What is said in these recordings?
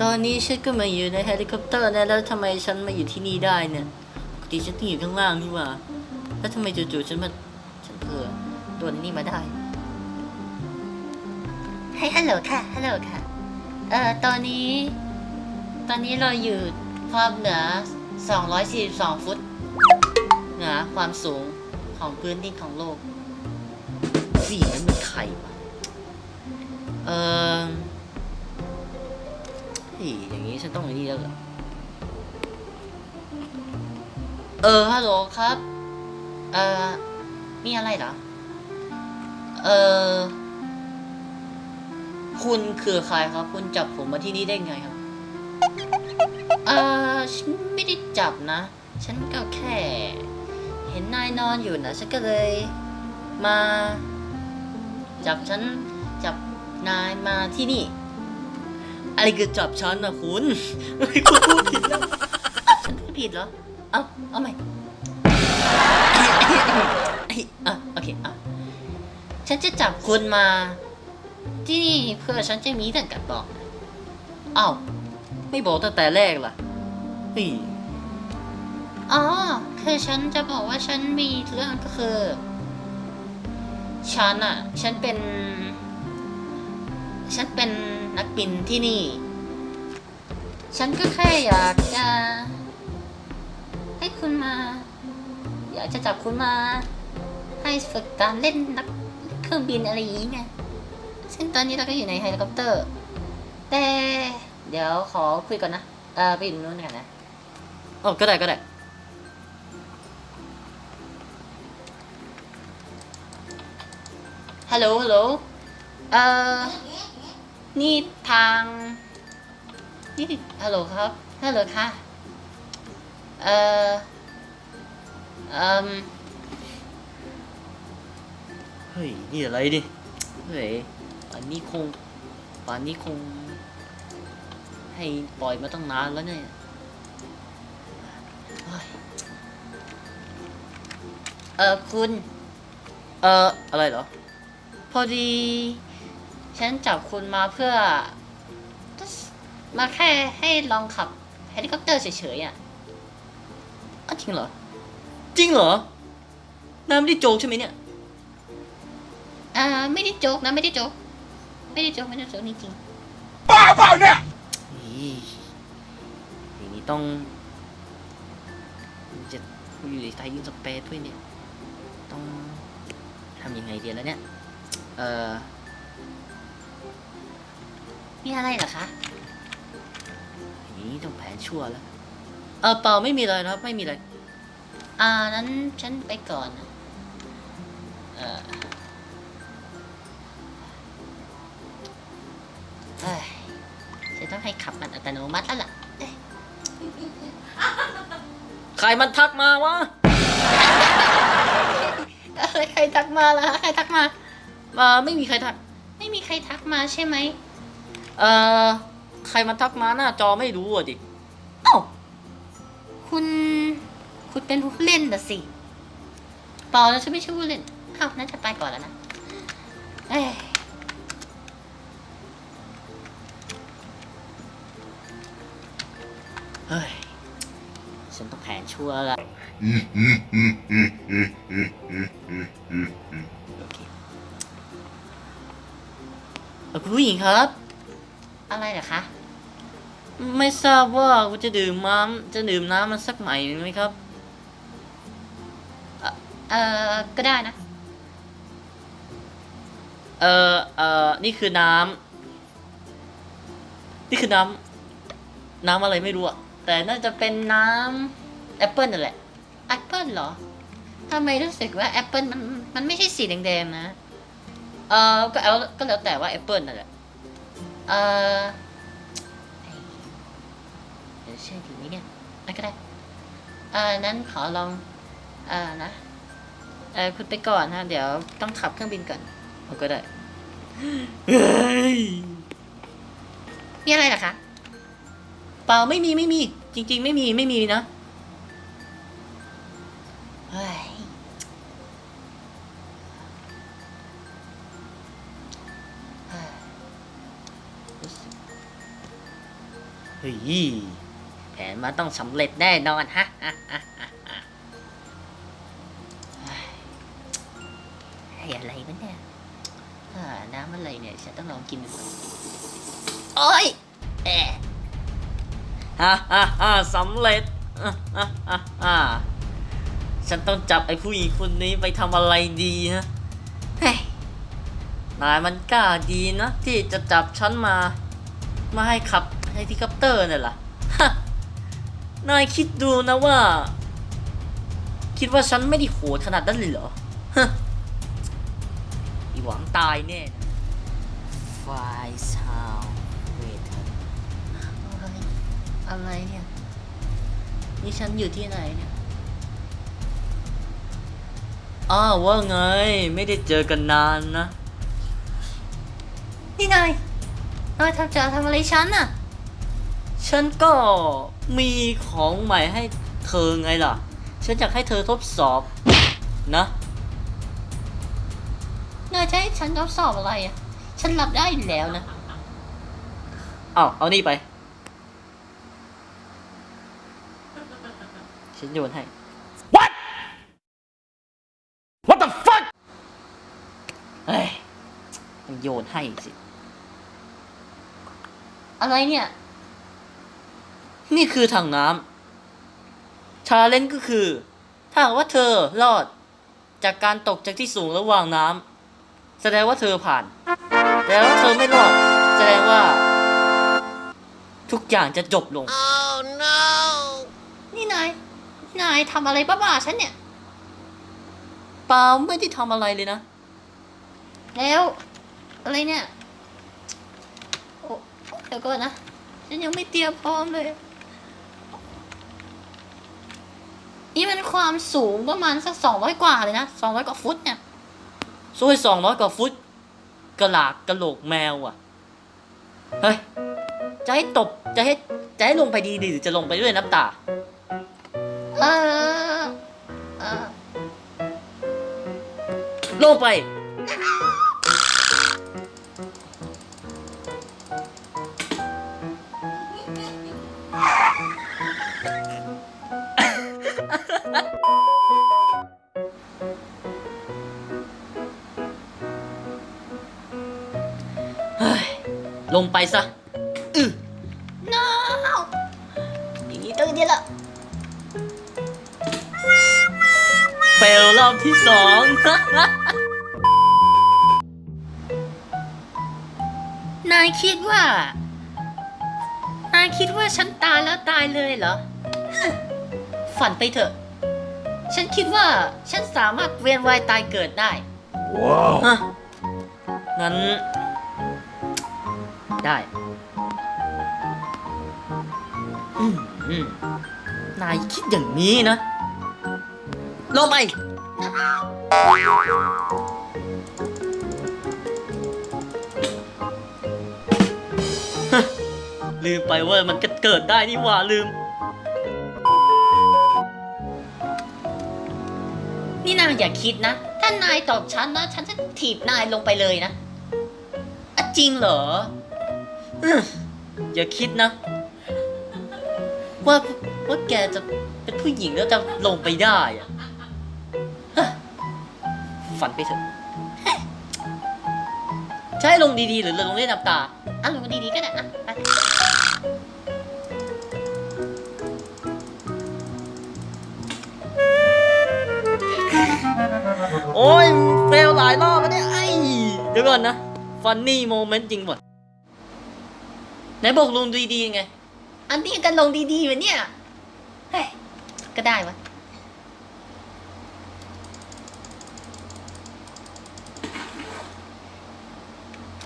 ตอนนี้ฉันก็มาอยู่ในเฮลิคอปเตอร์นะแล้วทำไมฉันมาอยู่ที่นี่ได้เนี่ยปกติฉันต้องอยู่ข้างล่างนี่หว่า แล้วทำไมจู่ๆฉันมาฉันเผลอโดนนี่มาได้ให้ฮัลโหลค่ะฮัลโหลค่ะเอ่อตอนนี้ ตอนนี้เราอยู่ความเหนือ 242 ฟุต เหนือความสูงของพื้นดินของโลกสี่นั้นมันใครวะ เออเฮ้ยอย่างนี้ฉันต้องอย่างนี้แล้วเออฮัลโหลครับ เอ่อมีอะไรเหรอ เออคุณคือใครครับ คุณจับผมมาที่นี่ได้ไงครับ เออฉันไม่ได้จับนะ ฉันก็แค่ เห็นนายนอนอยู่นะ ฉันก็เลยมา จับฉัน นายมาที่นี่ อะไรคือจับฉันนะคุณคุณพูดผิดแล้วฉันพูดผิดเหรอ เอาเอาใหม่อะโอเคอะฉันจะจับคุณมา ที่นี่เพื่อฉันจะมีเรื่องกับบอกอ้าวไม่บอกตั้งแต่แรกล่ะเฮ้ยอ๋อคือฉันจะบอกว่าฉันมีเรื่องก็คือ ฉันอะฉันเป็น ฉันเป็นนักบินที่นี่ ฉันก็แค่อยากจะให้คุณมา อยากจะจับคุณมา ให้ฝึกการเล่นนักเครื่องบินอะไรอย่างนี้ไงซึ่งตอนนี้เราก็อยู่ในเฮลิคอปเตอร์ แต่เดี๋ยวขอคุยก่อนนะ เออไปอยู่ตรงนู้นกันนะโอ้ก็ได้ก็ได้ฮัลโหลฮัลโหลเอ่อ นี่ทาง นี่ฮัลโหลครับฮัลโหลค่ะ เอ่อเอ่มเฮ้ย นี่อะไรดิ เฮ้ยป่านนี้คงป่านนี้คง ให้ปล่อยมาตั้งนานแล้วเนี่ยเฮ้ยเออคุณ เอออะไรเหรอ พอดี ฉันจับคุณมาเพื่อ มาแค่ให้ลองขับเฮลิคอปเตอร์เฉยๆอะอ้าวจริงเหรอ จริงเหรอน้ำไม่ได้โจกใช่ไหมเนี่ย อ่า ไม่ได้โจกนะไม่ได้โจก ไม่ได้โจกไม่ได้โจกจริงบ้าเปล่าเนี่ยๆอีอย่างนี้ต้องจะอยู่ในไทยยิงสเปซด้วยเนี่ย ต้องทำยังไงเดียวแล้วเนี่ย เอ่อ มีอะไรเหรอคะอย่างนี้ต้องแผนชั่วแล้ว เออเปล่าไม่มีอะไรนะครับ ไม่มีอะไร อ่านั้นฉันไปก่อนนะเออเฮ้ยจะต้องให้ขับมันอัตโนมัติแล้วล่ะเอ้ยใครมันทักมาวะเอ้ยใครทักมาล่ะใครทักมาเออไม่มีใครทัก ไม่มีใครทักมาใช่ไหม เอ่อ ใครมันทักมาหน้าจอไม่รู้อะดิ เอ้า คุณ คุณเป็นผู้เล่นน่ะสิเปล่าแล้วฉันไม่ใช่ผู้เล่นเอ้าน่าจะไปก่อนแล้วนะ เอ้ยเฮ้ย ฉันต้องแผนชั่วละโอเคเอ่อคุณผู้หญิงครับ อะไรเหรอคะ ไม่ทราบว่าคุณจะดื่มน้ำจะดื่มน้ำมันสักใหม่ไหมครับเอ่อเออก็ได้นะ เออเออนี่คือน้ำนี่คือน้ำน้ำอะไรไม่รู้อะแต่น่าจะเป็นน้ำแอปเปิลนั่นแหละแอปเปิลเหรอทำไมรู้สึกว่าแอปเปิลมันมันไม่ใช่สีแดงๆนะ เออก็เอาก็แล้วแต่ว่าแอปเปิลนั่นแหละ เออเดี๋ยวเชื่อถือไหมเนี่ยอันก็ได้เออนั้นขอลองเออนะเออคุณไปก่อนฮะ เดี๋ยวต้องขับเครื่องบินก่อนเอาก็ได้เฮ้ยมีอะไรเหรอคะ เปล่าไม่มีไม่มี จริง ๆ ไม่มีไม่มีนะ แผนมาต้องสำเร็จแน่นอนฮะฮะฮะฮะฮะเฮ้ยอะไรวะเนี่ยน้ำอะไรเนี่ยฉันต้องลองกินดูก่อนโอ้ยแอะฮ่าฮ่าฮ่าสำเร็จอะอะอะอะฉันต้องจับไอ้ผู้หญิงคนนี้ไปทำอะไรดีฮะเฮ้นายมันกล้าดีนะที่จะจับฉันมา มาให้ขับ เฮลิคอปเตอร์น่ะล่ะฮะนายคิดดูนะว่า คิดว่าฉันไม่ได้โหดขนาดนั้นเลยเหรอฮะอีหวังตายแน่นะไฟซาวเวทอะไรอะไรเนี่ย นี่ฉันอยู่ที่ไหนเนี่ยอ้าวว่าไง ไม่ได้เจอกันนานนะ นี่นายนายทำจะทำอะไรฉันน่ะ ฉันก็มีของใหม่ให้เธอไงล่ะ ฉันอยากให้เธอทดสอบนะนายจะให้ฉันทดสอบอะไรอะ ฉันรับได้อยู่แล้วนะเอาเอานี่ไป ฉันโยนให้ What? What the fuck? เฮ้ยต้องโยนให้สิ อะไรเนี่ย นี่คือถังน้ำชาเลนจ์ก็คือ ถ้าหากว่าเธอรอดจากการตกจากที่สูงระหว่างน้ำแสดงว่าเธอผ่าน แต่ว่าเธอไม่รอด แสดงว่า ทุกอย่างจะจบลง Oh no! นี่นายนายทำอะไรบ้าๆฉันเนี่ยเปล่าไม่ได้ทำอะไรเลยนะ แล้ว อะไรเนี่ย โอ้เดี๋ยวก่อนนะ ฉันยังไม่เตรียมพร้อมเลย นี่มันความสูงประมาณสักสองร้อยกว่าเลยนะสองร้อยกว่าฟุตเนี่ยช่วยสองร้อยกว่าฟุต กระหลากกระโหลกแมวอะ เฮ้ย จะให้ตบ จะให้จะให้ลงไปดีๆหรือจะลงไปด้วยน้ำตา เออ เออ ลงไป เฮ้ยลงไปซะอือ no อย่างนี้ต้องเดียวละเฟลรอบที่สอง นายคิดว่า นายคิดว่าฉันตายแล้วตายเลยเหรอ ฝันไปเถอะ ฉันคิดว่าฉันสามารถเวียนว่ายตายเกิดได้ Whoa. ฮะงั้น ได้อืมอืมนายคิดอย่างนี้นะ ลงไป ฮะลืมไปว่ามันก็เกิดได้นี่หว่าลืม อย่าคิดนะ ถ้านายตอบฉันนะ ฉันจะถีบนายลงไปเลยนะอะจริงเหรออย่าคิดนะ ว่าว่าแกจะเป็นผู้หญิงแล้วจะลงไปได้อะฮะฝันไปเถอะให้ลงดีๆ หรือลงเล่นน้ำตาอะลงดีๆก็ได้อะ เดี๋ยวก่อนนะ ฟันนี่โมเมนต์จริงหมดไหนบอกลงดีๆไง อันนี้กันลงดีๆวะเนี่ย เฮ้ย ก็ได้วะ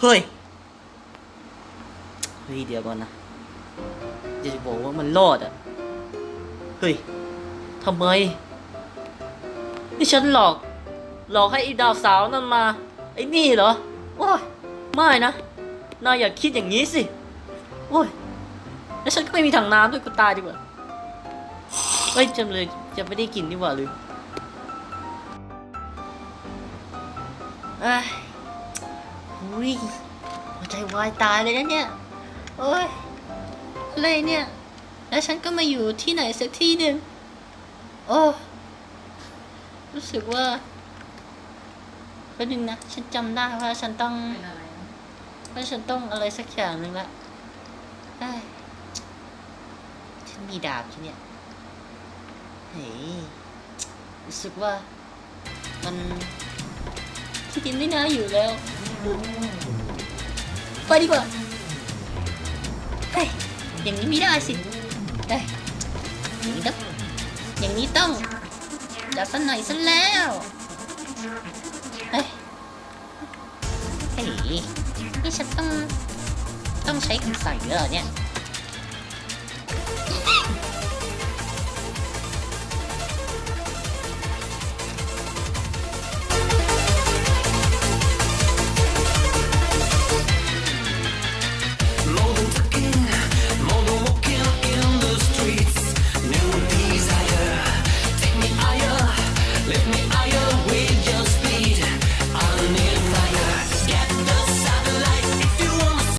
เฮ้ย เฮ้ย เดี๋ยวก่อนนะจะบอกว่ามันรอดอะ เฮ้ย ทำไม นี่ฉันหลอก หลอกให้ไอ้ดาวสาวนั่นมา ไอ้นี่เหรอโอ้ยไม่นะ นายอย่าคิดอย่างนี้สิโอ้ยแล้วฉันก็ไม่มีถังน้ำด้วยกูตายดีกว่าเฮ้ยจำเลยจะไม่ได้กินดีกว่าลืมเอ้ยหุยหัวใจวายตายเลยนะเนี่ยโอ้ยอะไรเนี่ย แล้วฉันก็มาอยู่ที่ไหนสักที่หนึ่งโอ้รู้สึกว่า แป๊บนึงนะ ฉันจำได้ว่าฉันต้องเป็นอะไรนะว่าฉันต้องอะไรสักอย่างหนึ่งละเอ้ยฉันมีดาบใช่เนี่ย เฮ้ยรู้สึกว่า มันที่ดินไม่น่าอยู่แล้ว ไปดีกว่า เฮ้ย อย่างนี้ไม่ได้สิเอ้ย อย่างนี้ต้องอย่างนี้ต้องดับสักหน่อยซะแล้ว นี่ฉันต้องต้องใช้คำสั่งเยอะเนี่ย